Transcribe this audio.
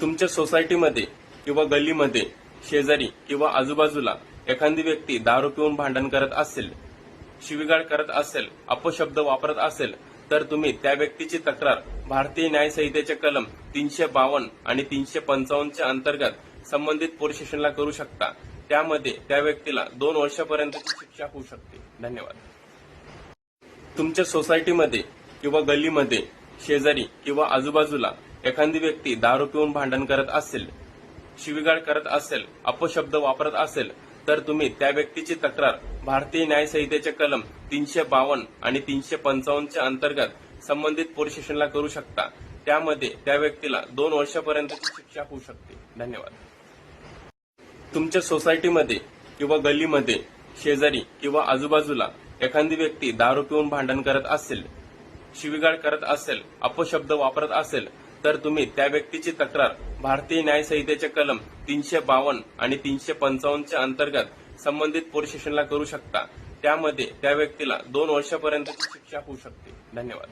तुमच्या सोसायटीमध्ये किंवा गल्लीमध्ये शेजारी किंवा आजूबाजूला एखादी व्यक्ती दारू पिऊन भांडण करत असेल शिवीगाळ करत असेल अपशब्द वापरत असेल तर तुम्ही त्या व्यक्तीची तक्रार भारतीय न्याय संहितेचे कलम तीनशे बावन्न आणि तीनशे पंचावन्नच्या अंतर्गत संबंधित पोलीस स्टेशनला करू शकता. त्यामध्ये त्या व्यक्तीला दोन वर्षापर्यंतची शिक्षा होऊ शकते. धन्यवाद. तुमच्या सोसायटीमध्ये किंवा गल्लीमध्ये शेजारी किंवा आजूबाजूला एखादी व्यक्ती दारू पिऊन भांडण करत असेल शिवीगाळ करत असेल अपशब्द वापरत असेल तर तुम्ही त्या व्यक्तीची तक्रार भारतीय न्याय संहितेचे कलम तीनशे बावन्न आणि तीनशे पंचावन्नच्या अंतर्गत संबंधित पोलीस स्टेशनला करू शकता. त्यामध्ये त्या व्यक्तीला दोन वर्षापर्यंतची शिक्षा होऊ शकते. धन्यवाद. तुमच्या सोसायटीमध्ये किंवा गल्लीमध्ये शेजारी किंवा आजूबाजूला एखादी व्यक्ती दारू पिऊन भांडण करत असेल शिवीगाळ करत असेल अपशब्द वापरत असेल तर तुम्ही त्या व्यक्तीची तक्रार भारतीय न्याय संहितेचे कलम तीनशे बावन्न आणि तीनशे पंचावन्नच्या अंतर्गत संबंधित पोलीस स्टेशनला करू शकता. त्यामध्ये त्या व्यक्तीला दोन वर्षापर्यंतची शिक्षा होऊ शकते. धन्यवाद.